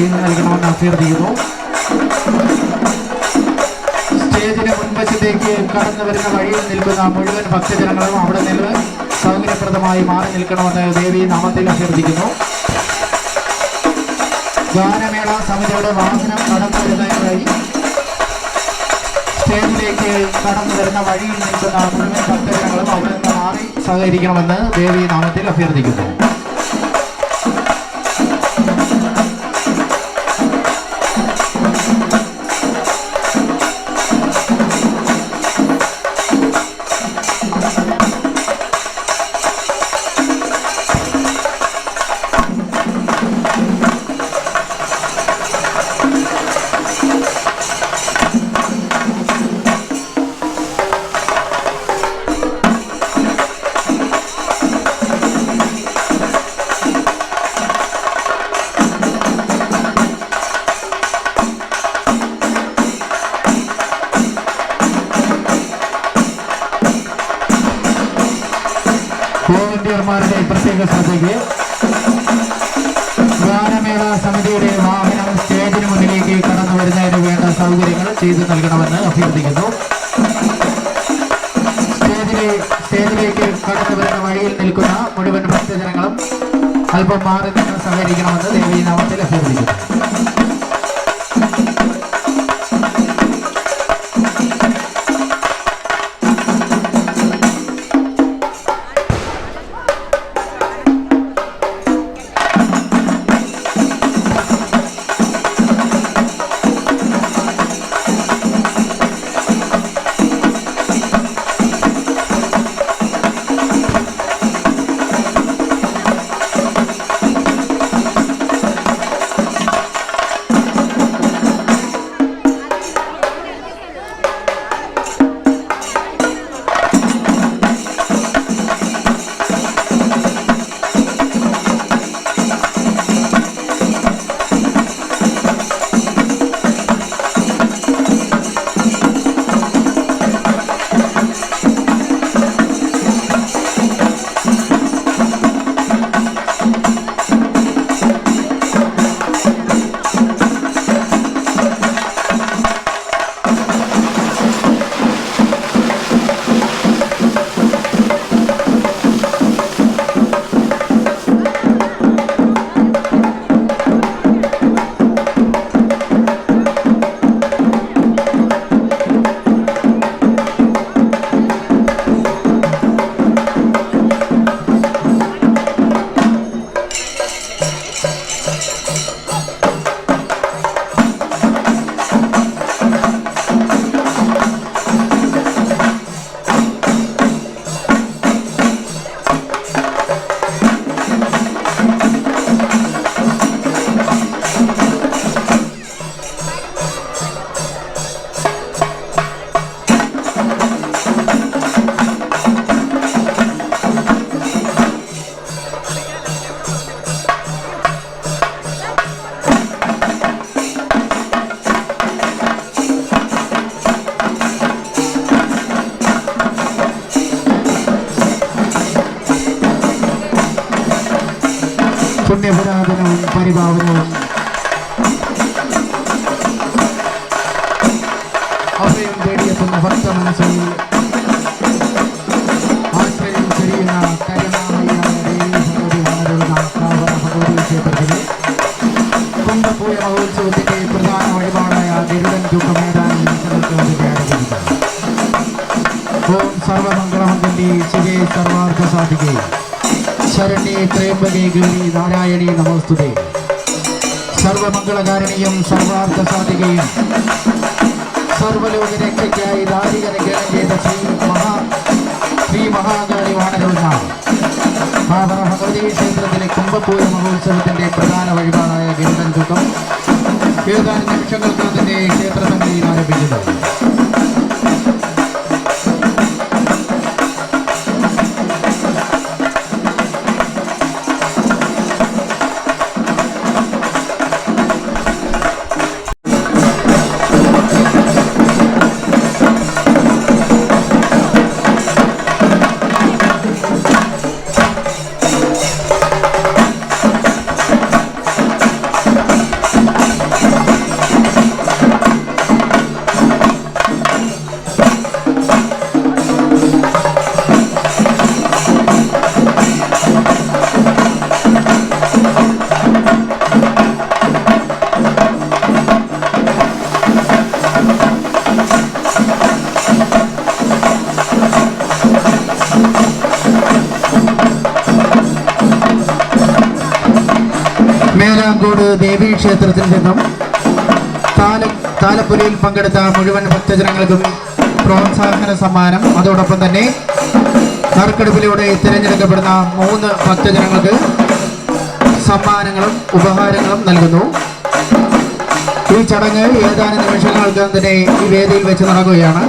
ചെയ്തു നൽകണമെന്ന് അഭ്യർത്ഥിക്കുന്നു സ്റ്റേജിന്റെ മുൻവശത്തേക്ക് കടന്നു വരുന്ന വഴിയിൽ നിൽക്കുന്ന മുഴുവൻ ഭക്തജനങ്ങളും അവിടെ നിന്ന് സൗകര്യപ്രദമായി മാറി നിൽക്കണമെന്ന് ദേവി നാമത്തിൽ അഭ്യർത്ഥിക്കുന്നു. ഗാനമേള സമിതിയുടെ വാഹനം കടന്നു വരുന്നതിനായി സ്റ്റേജിലേക്ക് കടന്നു വരുന്ന വഴിയിൽ നിൽക്കുന്ന മുഴുവൻ ഭക്തജനങ്ങളും അവിടെ നിന്ന് മാറി സഹകരിക്കണമെന്ന് ദേവി നാമത്തിൽ അഭ്യർത്ഥിക്കുന്നു. വോളണ്ടിയർമാരുടെ പ്രത്യേക ശ്രദ്ധയ്ക്ക് ഗാനമേള സമിതിയുടെ വാഹനം സ്റ്റേജിന് മുന്നിലേക്ക് കടന്നു വരുന്നതിന് വേണ്ട സൗകര്യങ്ങൾ ചെയ്തു നൽകണമെന്ന് അഭ്യർത്ഥിക്കുന്നു. സ്റ്റേജിലെ സ്റ്റേജിലേക്ക് കടന്നു വരുന്ന വഴിയിൽ നിൽക്കുന്ന മുഴുവൻ ഭക്തജനങ്ങളും അല്പം മാറി നിന്ന് സഹകരിക്കണമെന്ന് ദേവീനാമത്തിൽ അഭ്യർത്ഥിക്കുന്നു. പുണ്യപുരാതനവും പരിപാവനവും അഭയം തേടിയെത്തുന്ന ഭക്ത മനസ്സിൽ ആശ്രയം ചെരിയുന്ന കരുണാമയായ ദേവി ഭഗവതി വന്നരുളുന്ന കാവറ ഭഗവതി ക്ഷേത്രത്തിലെ കുംഭപൂയ മഹോത്സവത്തിന്റെ പ്രധാന വഴിപാടായ ഗരുഡൻ ആരംഭിക്കുന്നു ഓം സർവമംഗളമംഗലി. ശിവേ സർവാർത്ഥ സാധികേ ശരണ്യേ ത്രയംബകേ ഗൗരി നാരായണി നമോസ്തുതേ. സർവമംഗളകാരണിയും സർവാർത്ഥ സാധികയും സർവലോക രക്ഷയ്ക്കായി ദാരികന ഗ്രഹം ചെയ്ത ശ്രീ മഹാ ശ്രീ മഹാകാളി വാണരുന്ന ഭഗവതി ക്ഷേത്രത്തിലെ കുംഭപൂര മഹോത്സവത്തിന്റെ പ്രധാന വഴിപാടായ ഗരുഡൻ തൂക്കം ഏതാനും നിമിഷങ്ങൾക്കാണ് തന്നെ ക്ഷേത്ര സമിതിയിൽ ആരംഭിക്കുന്നു. മേലാങ്കോട് ദേവീ ക്ഷേത്രത്തിൽ നിന്നും താല പങ്കെടുത്ത മുഴുവൻ ഭക്തജനങ്ങൾക്കും പ്രോത്സാഹന സമ്മാനം. അതോടൊപ്പം തന്നെ നറുക്കെടുപ്പിലൂടെ തിരഞ്ഞെടുക്കപ്പെടുന്ന മൂന്ന് ഭക്തജനങ്ങൾക്ക് സമ്മാനങ്ങളും ഉപഹാരങ്ങളും നൽകുന്നു. ഈ ചടങ്ങ് ഏതാനും നിമിഷങ്ങൾക്ക് തന്നെ ഈ വേദിയിൽ വെച്ച് നടക്കുകയാണ്.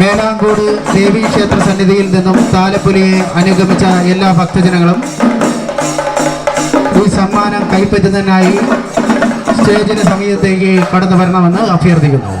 മേലാങ്കോട് ദേവീക്ഷേത്ര സന്നിധിയിൽ നിന്നും താലപ്പൊലിയെ അനുഗമിച്ച എല്ലാ ഭക്തജനങ്ങളും ഈ സമ്മാനം കൈപ്പറ്റുന്നതിനായി സ്റ്റേജിന് സമീപത്തേക്ക് കടന്നു വരണമെന്ന് അഭ്യർത്ഥിക്കുന്നു.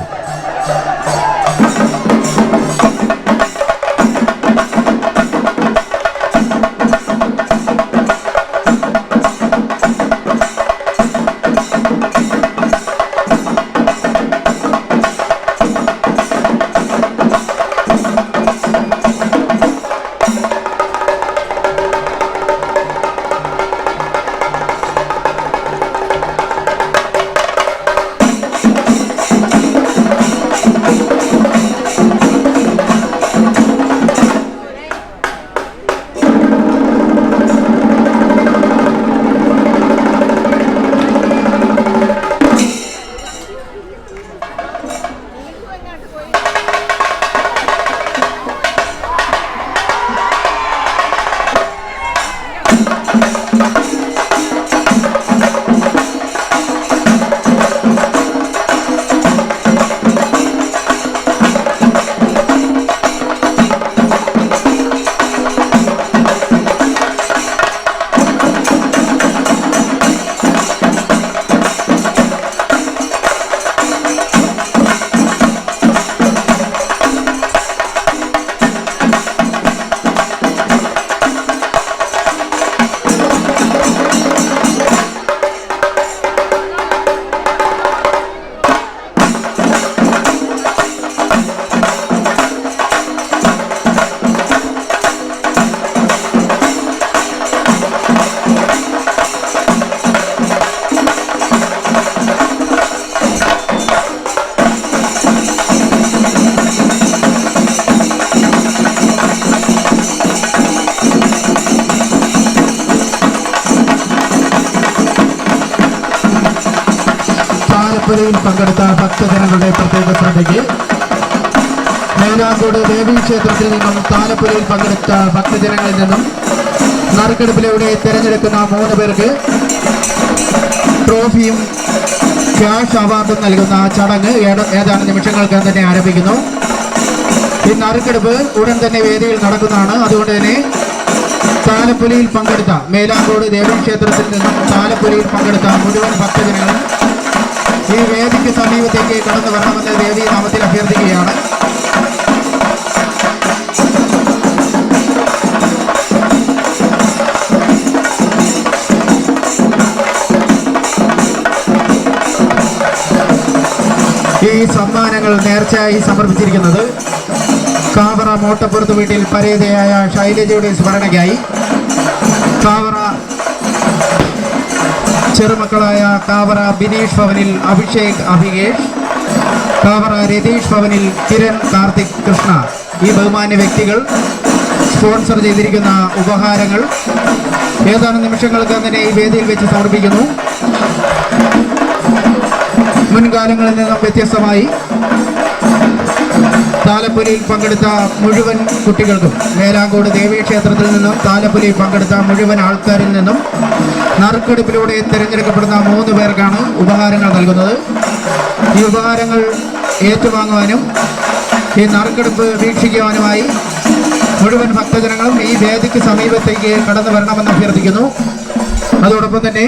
താലപ്പൊലിയിൽ പങ്കെടുത്ത ഭക്തജനങ്ങളുടെ പ്രത്യേക ശ്രദ്ധയ്ക്ക് മേലാങ്കോട് ദേവീ ക്ഷേത്രത്തിൽ നിന്നും താലപ്പുരയിൽ പങ്കെടുത്ത ഭക്തജനങ്ങളിൽ നിന്നും നറുക്കെടുപ്പിലൂടെ തിരഞ്ഞെടുക്കുന്ന മൂന്ന് പേർക്ക് ട്രോഫിയും ക്യാഷ് അവാർഡും നൽകുന്ന ചടങ്ങ് ഏത- ഏതാനും നിമിഷങ്ങൾക്ക് തന്നെ ആരംഭിക്കുന്നു. ഈ നറുക്കെടുപ്പ് ഉടൻ തന്നെ വേദിയിൽ നടക്കുന്നതാണ്. അതുകൊണ്ട് തന്നെ താലപ്പൊലിയിൽ പങ്കെടുത്ത മേലാങ്കോട് ദേവീക്ഷേത്രത്തിൽ നിന്നും താലപ്പൊലിയിൽ പങ്കെടുത്ത മുഴുവൻ ഭക്തജനങ്ങളും ഈ വേദിക്ക് സമീപത്തേക്ക് കടന്നു വരണമെന്ന് ദേവി നാമത്തിൽ അഭ്യർത്ഥിക്കുകയാണ്. ഈ സമ്മാനങ്ങൾ നേർച്ചയായി സമർപ്പിച്ചിരിക്കുന്നത് കാവറ മോട്ടപ്പുറത്ത് വീട്ടിൽ പരേതയായ ശൈലജയുടെ സ്മരണയ്ക്കായി. കാവറ ചെറുമക്കളായ കാവറ ബിനീഷ് ഭവനിൽ അഭിഷേക് അഭികേഷ്. കാവറ രതീഷ് ഭവനിൽ കിരൺ കാർത്തിക് കൃഷ്ണ. ഈ ബഹുമാന്യ വ്യക്തികൾ സ്പോൺസർ ചെയ്തിരിക്കുന്ന ഉപഹാരങ്ങൾ ഏതാനും നിമിഷങ്ങൾക്ക് തന്നെ ഈ വേദിയിൽ വെച്ച് സമർപ്പിക്കുന്നു. മുൻകാലങ്ങളിൽ നിന്നും വ്യത്യസ്തമായി താലപ്പൊലിയിൽ പങ്കെടുത്ത മുഴുവൻ കുട്ടികൾക്കും മേലാങ്കോട് ദേവീക്ഷേത്രത്തിൽ നിന്നും താലപ്പൊലിയിൽ പങ്കെടുത്ത മുഴുവൻ ആൾക്കാരിൽ നിന്നും നറുക്കെടുപ്പിലൂടെ തിരഞ്ഞെടുക്കപ്പെടുന്ന മൂന്ന് പേർക്കാണ് ഉപഹാരങ്ങൾ നൽകുന്നത്. ഈ ഉപഹാരങ്ങൾ ഏറ്റുവാങ്ങുവാനും ഈ നറുക്കെടുപ്പ് വീക്ഷിക്കുവാനുമായി മുഴുവൻ ഭക്തജനങ്ങളും ഈ വേദിക്ക് സമീപത്തേക്ക് കടന്നു വരണമെന്ന് അഭ്യർത്ഥിക്കുന്നു. അതോടൊപ്പം തന്നെ